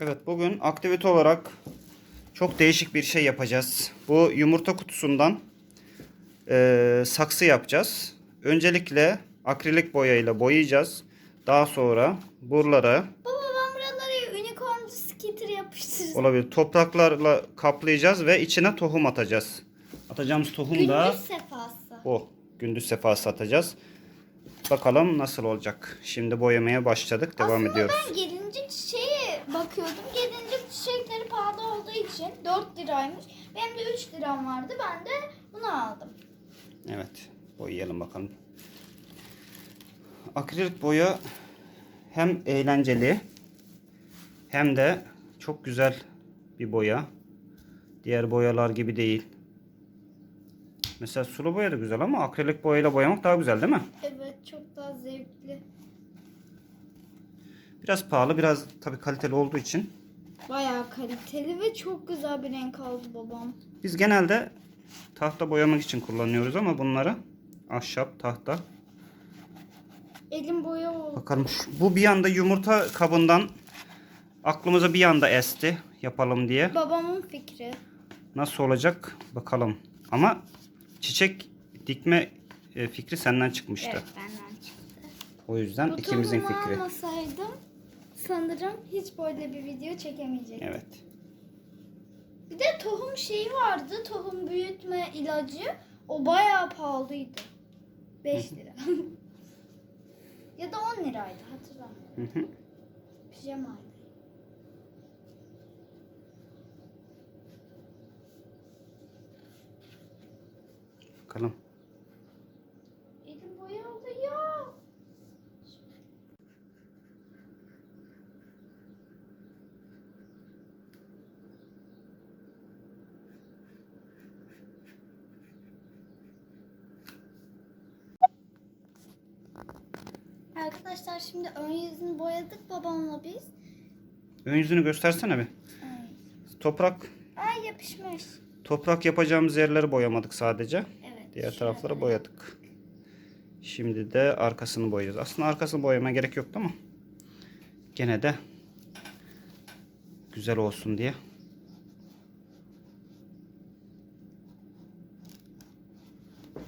Evet bugün aktivite olarak çok değişik bir şey yapacağız. Bu yumurta kutusundan eee, saksı yapacağız. Öncelikle akrilik boyayla boyayacağız. Daha sonra buralara Baba ben buralara unicorn skitter yapıştıracağım. olabilir topraklarla kaplayacağız ve içine tohum atacağız. Atacağımız tohum da Gündüz sefası. bu. Gündüz sefası atacağız. Bakalım nasıl olacak. Şimdi boyamaya başladık. Devam Aslında ediyoruz. ben gelincik çiçeğe bakıyordum. Gelincik çiçekleri pahalı olduğu için 4 liraymış. Benim de 3 liram vardı. Ben de bunu aldım. Evet. Boyayalım bakalım. Akrilik boya hem eğlenceli hem de çok güzel bir boya. Diğer boyalar gibi değil. Mesela sulu boya da güzel ama akrilik boyayla boyamak daha güzel değil mi? Evet çok daha zevkli. Biraz pahalı, biraz tabii kaliteli olduğu için. Bayağı kaliteli ve çok güzel bir renk aldı babam. Biz genelde tahta boyamak için kullanıyoruz ama bunları ahşap, tahta. Elim boya oldu. Bakalım bu bir anda yumurta kabından aklımıza bir anda esti yapalım diye. Babamın fikri. Nasıl olacak bakalım. Ama çiçek dikme e, fikri senden çıkmıştı. Evet benden çıktı. O yüzden Bu ikimizin fikri. almasaydım sanırım hiç böyle bir video çekemeyecektim. Evet. Bir de tohum şeyi vardı. Tohum büyütme ilacı. O bayağı pahalıydı. 5 lira. ya da 10 liraydı hatırlamıyorum. Pijamaydı. Bakalım. Elim boya oldu ya. Arkadaşlar şimdi ön yüzünü boyadık babamla biz. Ön yüzünü göstersene bir. Ay, Toprak Ay yapışmış. toprak yapacağımız yerleri boyamadık sadece. Evet. Diğer şöyle. tarafları boyadık. Şimdi de arkasını boyayacağız. Aslında arkasını boyamaya gerek yoktu ama gene de güzel olsun diye.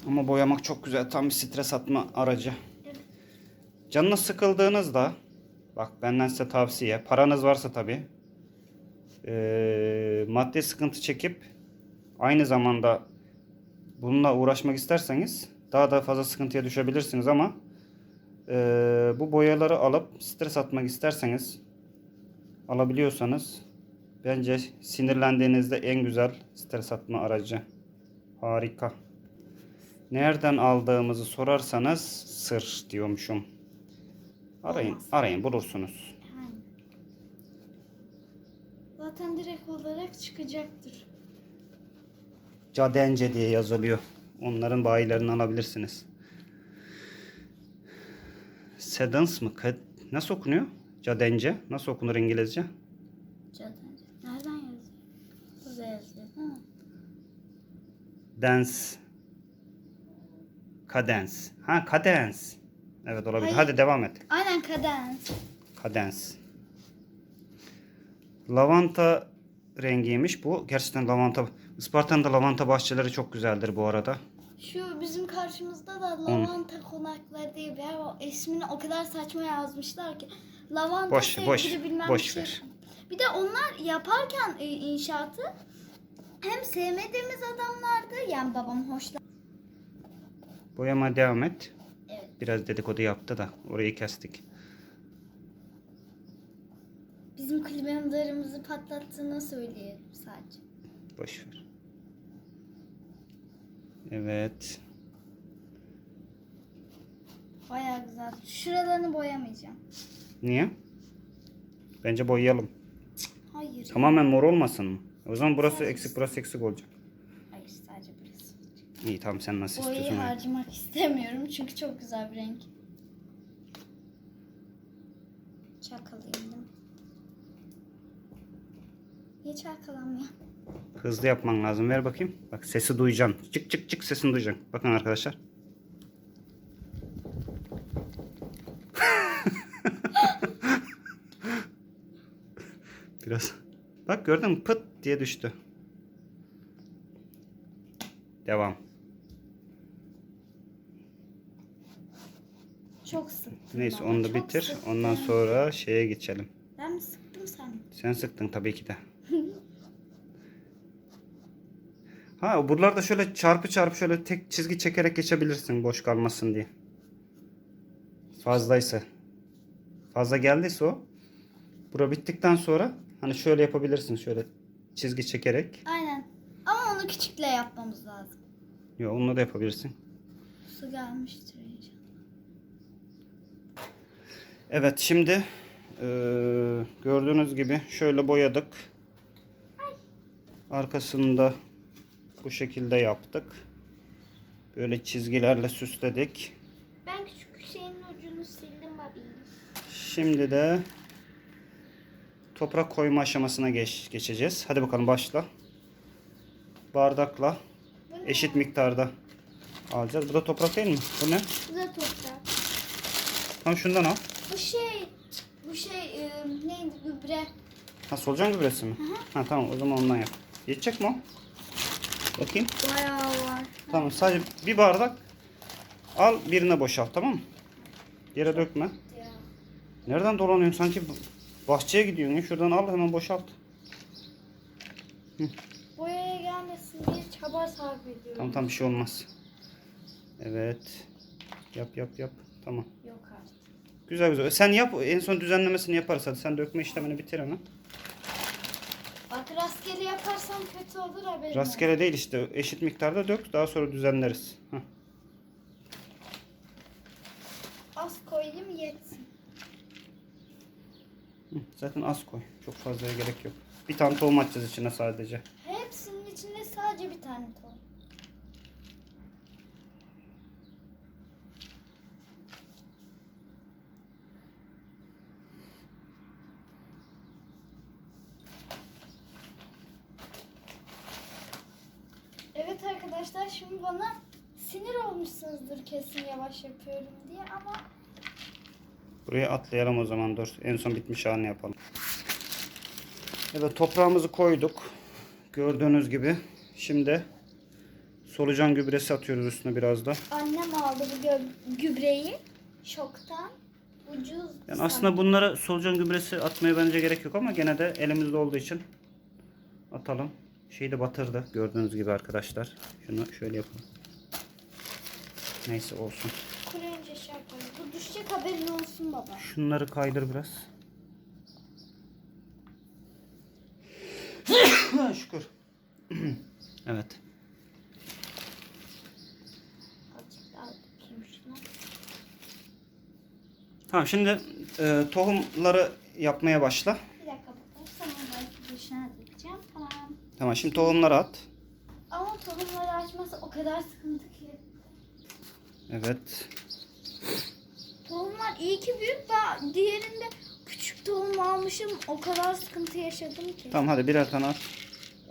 Ama boyamak çok güzel. Tam bir stres atma aracı. Canınız sıkıldığınızda bak benden size tavsiye. Paranız varsa tabi. maddi sıkıntı çekip aynı zamanda bununla uğraşmak isterseniz daha da fazla sıkıntıya düşebilirsiniz ama eee, bu boyaları alıp stres atmak isterseniz alabiliyorsanız bence sinirlendiğinizde en güzel stres atma aracı. Harika. Nereden aldığımızı sorarsanız sır diyormuşum. Arayın, Olmaz. arayın bulursunuz. Yani. Zaten direkt olarak çıkacaktır. Cadence diye yazılıyor. Onların bayilerini alabilirsiniz. Sedans mı? Nasıl okunuyor? Cadence. Nasıl okunur İngilizce? Cadı. Nereden yazıyor? Burada yazıyor değil mi? Dance. Cadence. Ha cadence. Evet olabilir. Hayır. Hadi devam et. Aynen kadens. Cadence. Lavanta rengiymiş bu. Gerçekten lavanta. Isparta'nın da lavanta bahçeleri çok güzeldir bu arada. Şu bizim karşımızda da lavanta konakları diye bir yer var. İsmini o kadar saçma yazmışlar ki. Lavanta Boş- sevgili boş- bilmem boş bir şey. ver. Bir de onlar yaparken e, inşaatı hem sevmediğimiz adamlardı yani babam hoşlan. Boyama devam et. Biraz dedikodu yaptı da orayı kestik. Bizim klimalarımızı patlattığını söyleyelim sadece. Boş ver. Evet. Bayağı güzel. Şuralarını boyamayacağım. Niye? Bence boyayalım. Hayır. Tamamen mor olmasın mı? O zaman burası eksik burası eksik olacak. İyi tamam sen nasıl Boyayı istiyorsan. öyle. harcamak istemiyorum çünkü çok güzel bir renk. Çakalayayım? Niye çakalanmıyor? Hızlı yapman lazım. Ver bakayım. Bak sesi duyacaksın. Çık çık çık sesini duyacaksın. Bakın arkadaşlar. Biraz. Bak gördün mü? Pıt diye düştü. Devam. Çok sıktım. Neyse onu da bitir. sıktım. Ondan sonra şeye geçelim. Ben mi sıktım sen? Sen sıktın tabii ki de. Ha buralarda şöyle çarpı çarpı şöyle tek çizgi çekerek geçebilirsin boş kalmasın diye. Fazlaysa. Fazla geldiyse o. Bura bittikten sonra hani şöyle yapabilirsin şöyle çizgi çekerek. Aynen. Ama onu küçükle yapmamız lazım. Yok onunla da yapabilirsin. Su gelmiştir inşallah. Evet şimdi eee, gördüğünüz gibi şöyle boyadık. Arkasında bu şekilde yaptık. Böyle çizgilerle süsledik. Ben küçük şeyin ucunu sildim abi. Şimdi de toprak koyma aşamasına geç, geçeceğiz. Hadi bakalım başla. Bardakla eşit miktarda alacağız. Bu da toprak değil mi? Bu ne? Bu da toprak. Tam şundan al. Bu şey, bu şey e, neydi gübre? Ha solucan gübresi mi? Ha tamam o zaman ondan yap. Yetecek mi o? Bakayım. Bayağı var. Tamam sadece bir bardak al birine boşalt tamam mı? Yere dökme. Ya. Nereden dolanıyorsun sanki bahçeye gidiyorsun ya. Şuradan al hemen boşalt. Boyaya gelmesin diye çaba sarf ediyorum. Tamam tamam bir şey olmaz. Evet. Yap yap yap. Tamam. Yok artık. Güzel güzel. Sen yap en son düzenlemesini yaparız hadi. Sen dökme işlemini bitir hemen. Bak rastgele yaparsam kötü olur haberin Rastgele değil işte. Eşit miktarda dök. Daha sonra düzenleriz. Heh. Az koyayım yetsin. Hı, Zaten az koy. Çok fazlaya gerek yok. Bir tane tohum atacağız içine sadece. Hepsinin içinde sadece bir tane tohum. Evet arkadaşlar şimdi bana sinir olmuşsunuzdur kesin yavaş yapıyorum diye ama Buraya atlayalım o zaman dur. En son bitmiş halini yapalım. Evet toprağımızı koyduk. Gördüğünüz gibi. Şimdi solucan gübresi atıyoruz üstüne biraz da. annem aldı bu gö- gübreyi şoktan ucuz. Yani aslında bunlara solucan gübresi atmaya bence gerek yok ama gene de elimizde olduğu için atalım. Şeyi de batırdı gördüğünüz gibi arkadaşlar. Şunu şöyle yapalım. Neyse olsun. Kuruyunca şey yaparız. Bu düşecek haberin olsun baba. Şunları kaydır biraz. Şükür. evet. Tamam şimdi e, tohumları yapmaya başla. Bir dakika baba. Sana belki dışına dökeceğim. Tamam. Şimdi tohumları at. Ama tohumları açması o kadar sıkıntı ki. Evet. Tohumlar iyi ki büyük. Ben diğerinde küçük tohum almışım. O kadar sıkıntı yaşadım ki. Tamam hadi birer tane at.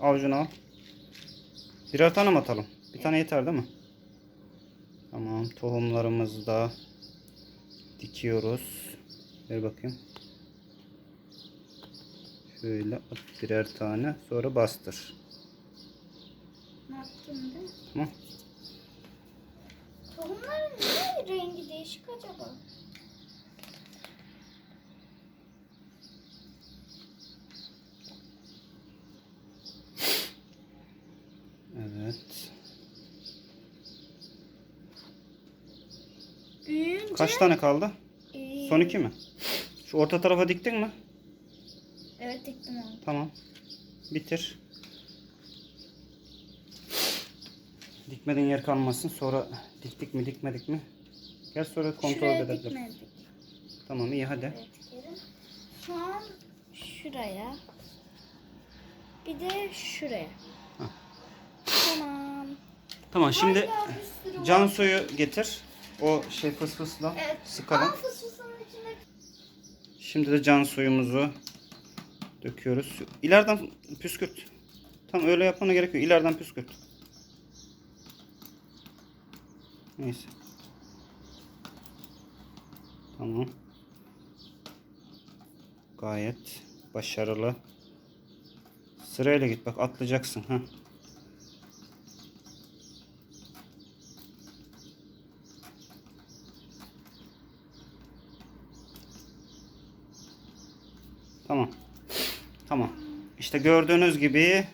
Avucunu al. Birer tane mi atalım? Bir tane yeter değil mi? Tamam tohumlarımızı da dikiyoruz. Ver bakayım. Şöyle at birer tane sonra bastır. Ne yaptın mi? Tamam. Tohumların niye rengi değişik acaba? Evet. Büyüyünce... Kaç tane kaldı? Ee, Son iki mi? Şu orta tarafa diktin mi? Evet diktim onu. Tamam. Bitir. Dikmeden yer kalmasın. Sonra diktik mi dikmedik mi? Gel sonra kontrol Şuraya edelim. dikmedik. Tamam iyi hadi. Evet. Şu an şuraya. Bir de şuraya. Hah. Tamam. Tamam şimdi can suyu getir. O şey fıs fısla Evet. sıkalım. Fısfısının içinde Şimdi de can suyumuzu döküyoruz. İleriden püskürt. Tam öyle yapmana gerek yok. İleriden püskürt. Neyse. Tamam. Gayet başarılı. Sırayla git bak atlayacaksın. ha. Tamam. Tamam. İşte gördüğünüz gibi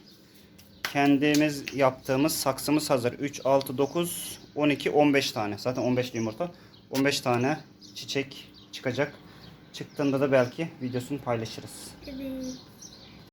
kendimiz yaptığımız saksımız hazır. 3, 6, 9, 12, 15 tane. Zaten 15 yumurta. 15 tane çiçek çıkacak. Çıktığında da belki videosunu paylaşırız. Evet.